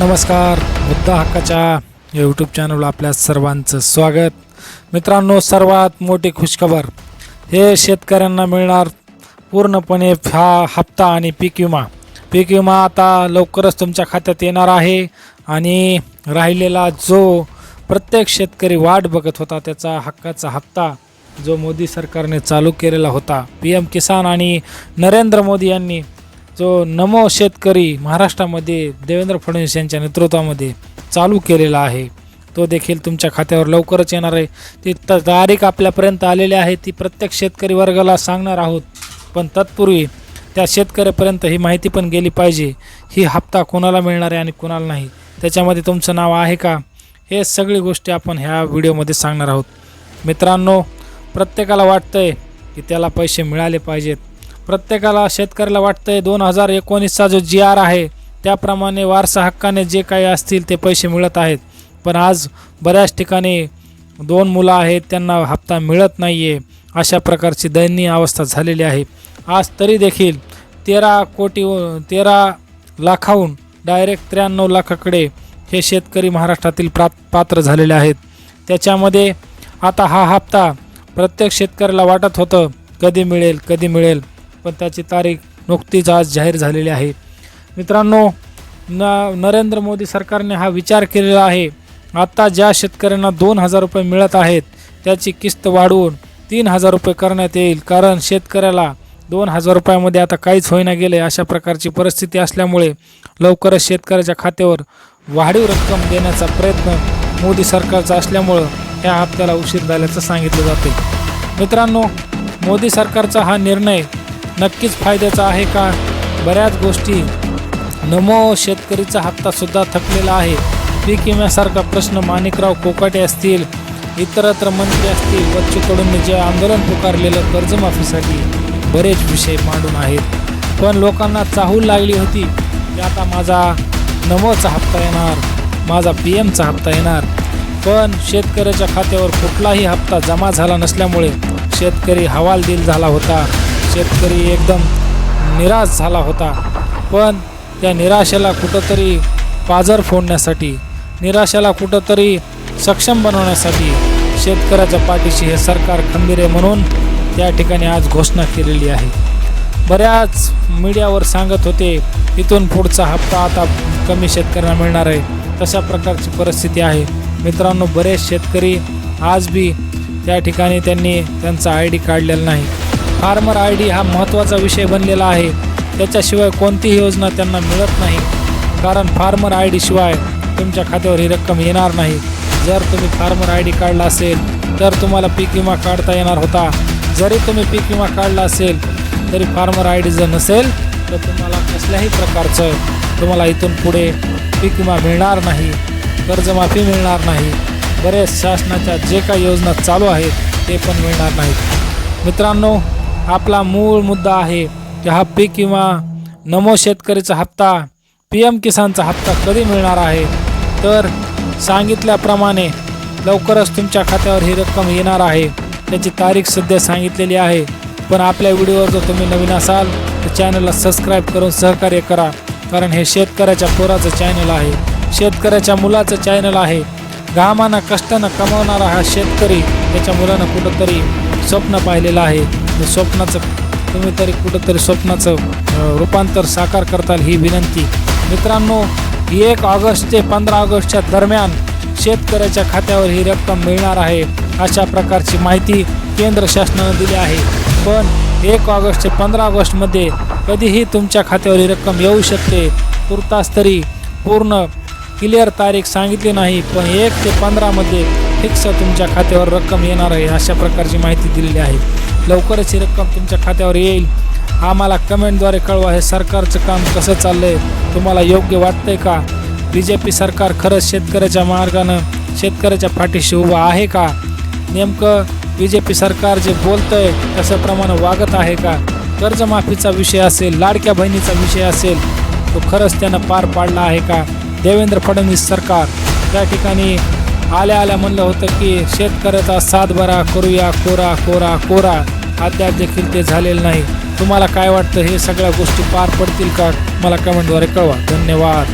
नमस्कार मुद्दा हक्काच्या यूट्यूब चॅनलला आपल्या सर्वांचं स्वागत. मित्रांनो सर्वात मोठी खुशखबर हे शेतकऱ्यांना मिळणार पूर्णपणे हा हप्ता आणि पीक विमा. पीक विमा आता लवकरच तुमच्या खात्यात येणार आहे आणि राहिलेला जो प्रत्येक शेतकरी वाट बघत होता त्याचा हक्काचा हप्ता जो मोदी सरकारने चालू केलेला होता पी एम किसान आणि नरेंद्र मोदी यांनी जो नमो शेतकरी महाराष्ट्रामध्ये देवेंद्र फडणवीस यांच्या नेतृत्वामध्ये चालू केलेला आहे तो देखील तुमच्या खात्यावर लवकरच येणार आहे. ती त तारीख आपल्यापर्यंत आलेली आहे ती प्रत्येक शेतकरी वर्गाला सांगणार आहोत. पण तत्पूर्वी त्या शेतकऱ्यापर्यंत ही माहिती पण गेली पाहिजे ही हप्ता कोणाला मिळणार आहे आणि कोणाला नाही त्याच्यामध्ये तुमचं नाव आहे का? हे सगळी गोष्टी आपण ह्या व्हिडिओमध्ये सांगणार आहोत. मित्रांनो प्रत्येकाला वाटतंय की त्याला पैसे मिळाले पाहिजेत. प्रत्येकाला शेतकऱ्याला वाटतंय दोन हजार एकोणीसचा जो जी आर आहे त्याप्रमाणे वारसा हक्काने जे काही असतील ते पैसे मिळत आहेत. पण आज बऱ्याच ठिकाणी दोन मुलं आहेत त्यांना हप्ता मिळत नाही आहे अशा प्रकारची दयनीय अवस्था झालेली आहे. आज तरी देखील तेरा कोटी तेरा लाखाहून डायरेक्ट त्र्याण्णव लाखाकडे हे शेतकरी महाराष्ट्रातील प्रा पात्र झालेले आहेत. त्याच्यामध्ये आता हा हप्ता प्रत्येक शेतकऱ्याला वाटत होतं कधी मिळेल कधी मिळेल. पण त्याची तारीख नुकतीच आज जाहीर झालेली आहे. मित्रांनो न नरेंद्र मोदी सरकारने हा विचार केलेला आहे. आत्ता ज्या शेतकऱ्यांना दोन हजार रुपये मिळत आहेत त्याची किस्त वाढवून तीन हजार रुपये करण्यात येईल. कारण शेतकऱ्याला दोन हजार रुपयामध्ये आता काहीच होईना गेले अशा प्रकारची परिस्थिती असल्यामुळे लवकरच शेतकऱ्याच्या खात्यावर वाढीव रक्कम देण्याचा प्रयत्न मोदी सरकारचा असल्यामुळं ह्या हप्त्याला उशीर झाल्याचं सांगितलं जाते मित्रांनो मोदी सरकारचा हा निर्णय नक्कीच फायद्याचा आहे का? बऱ्याच गोष्टी नमो शेतकरीचा हप्तासुद्धा थकलेला आहे. पीक विम्यासारखा प्रश्न माणिकराव कोकाटे असतील इतरत्र मंत्री असतील बच्चू जे आंदोलन पुकारलेलं कर्जमाफीसाठी बरेच विषय मांडून आहेत. पण लोकांना चाहूल लागली होती की आता माझा नमोचा हप्ता येणार माझा पी एमचा हप्ता येणार. पण शेतकऱ्याच्या खात्यावर कुठलाही हप्ता जमा झाला नसल्यामुळे शेतकरी हवालदिल झाला होता. शेतकरी एकदम निराश झाला होता. पण त्या निराशेला कुठंतरी पाजर फोडण्यासाठी निराशेला कुठंतरी सक्षम बनवण्यासाठी शेतकऱ्याच्या पाठीशी हे सरकार खंबीर आहे म्हणून त्या ठिकाणी आज घोषणा केलेली आहे. बऱ्याच मीडियावर सांगत होते इथून पुढचा हप्ता आता कमी शेतकऱ्यांना मिळणार आहे. तशा प्रकारची परिस्थिती आहे. मित्रांनो बरेच शेतकरी आज बी त्या ठिकाणी त्यांनी त्यांचा आय डी काढलेला नाही. फार्मर आय डी हा महत्त्वाचा विषय बनलेला आहे. त्याच्याशिवाय कोणतीही योजना त्यांना मिळत नाही. कारण फार्मर आय डी शिवाय तुमच्या खात्यावर ही रक्कम येणार नाही. जर तुम्ही फार्मर आय डी काढला असेल तर तुम्हाला पीक विमा काढता येणार होता. जरी तुम्ही पीक विमा काढला असेल तरी फार्मर आय डी जर नसेल तर तुम्हाला कसल्याही प्रकारचं तुम्हाला इथून पुढे पीक विमा मिळणार नाही. कर्जमाफी मिळणार नाही. बरेच शासनाच्या जे काही योजना चालू आहेत ते पण मिळणार नाहीत. मित्रांनो आपला मूळ मुद्दा आहे की हा पीक नमो शेतकरीचा हप्ता पी एम किसानचा हप्ता कधी मिळणार आहे? तर सांगितल्याप्रमाणे लवकरच तुमच्या खात्यावर ही रक्कम येणार आहे. त्याची तारीख सध्या सांगितलेली आहे. पण आपल्या व्हिडिओवर जर तुम्ही नवीन असाल तर चॅनलला सबस्क्राईब करून सहकार्य करा. कारण हे शेतकऱ्याच्या पोराचं चॅनल आहे. शेतकऱ्याच्या मुलाचं चॅनल आहे. घामानं कष्टानं कमावणारा हा शेतकरी त्याच्या मुलानं कुठंतरी स्वप्न पाहिलेलं आहे. स्वप्नाचं तुम्ही तरी कुठंतरी स्वप्नाचं रूपांतर साकार करताल ही विनंती. मित्रांनो एक ऑगस्ट ते पंधरा ऑगस्टच्या दरम्यान शेतकऱ्याच्या खात्यावर ही रक्कम मिळणार आहे अशा प्रकारची माहिती केंद्र शासनानं दिली आहे. पण एक ऑगस्ट ते पंधरा ऑगस्टमध्ये कधीही तुमच्या खात्यावर ही रक्कम येऊ शकते. तुर्तास तरी पूर्ण क्लिअर तारीख सांगितली नाही पण एक ते पंधरामध्ये फिक्स तुमच्या खात्यावर रक्कम येणार आहे अशा प्रकारची माहिती दिलेली आहे. लवकरच ही रक्कम तुमच्या खात्यावर येईल. आम्हाला कमेंटद्वारे कळवा हे सरकारचं काम कसं चाललं आहे तुम्हाला योग्य वाटतंय का? बी जे पी सरकार खरंच शेतकऱ्याच्या मार्गानं शेतकऱ्याच्या पाठीशी उभं आहे का? नेमकं बी जे पी सरकार जे बोलतंय तशाप्रमाणे वागत आहे का? कर्जमाफीचा विषय असेल लाडक्या बहिणीचा विषय असेल तो खरंच त्यानं पार पाडला आहे का? देवेंद्र फडणवीस सरकार त्या ठिकाणी आल्या आल्या म्हणलं होतं की शेतकऱ्याचा सातबारा करूया कोरा कोरा कोरा. अद्याप देखील ते झालेलं नाही. तुम्हाला काय वाटतं? हे सगळ्या गोष्टी पार पडतील का? मला कमेंटद्वारे कळवा. धन्यवाद.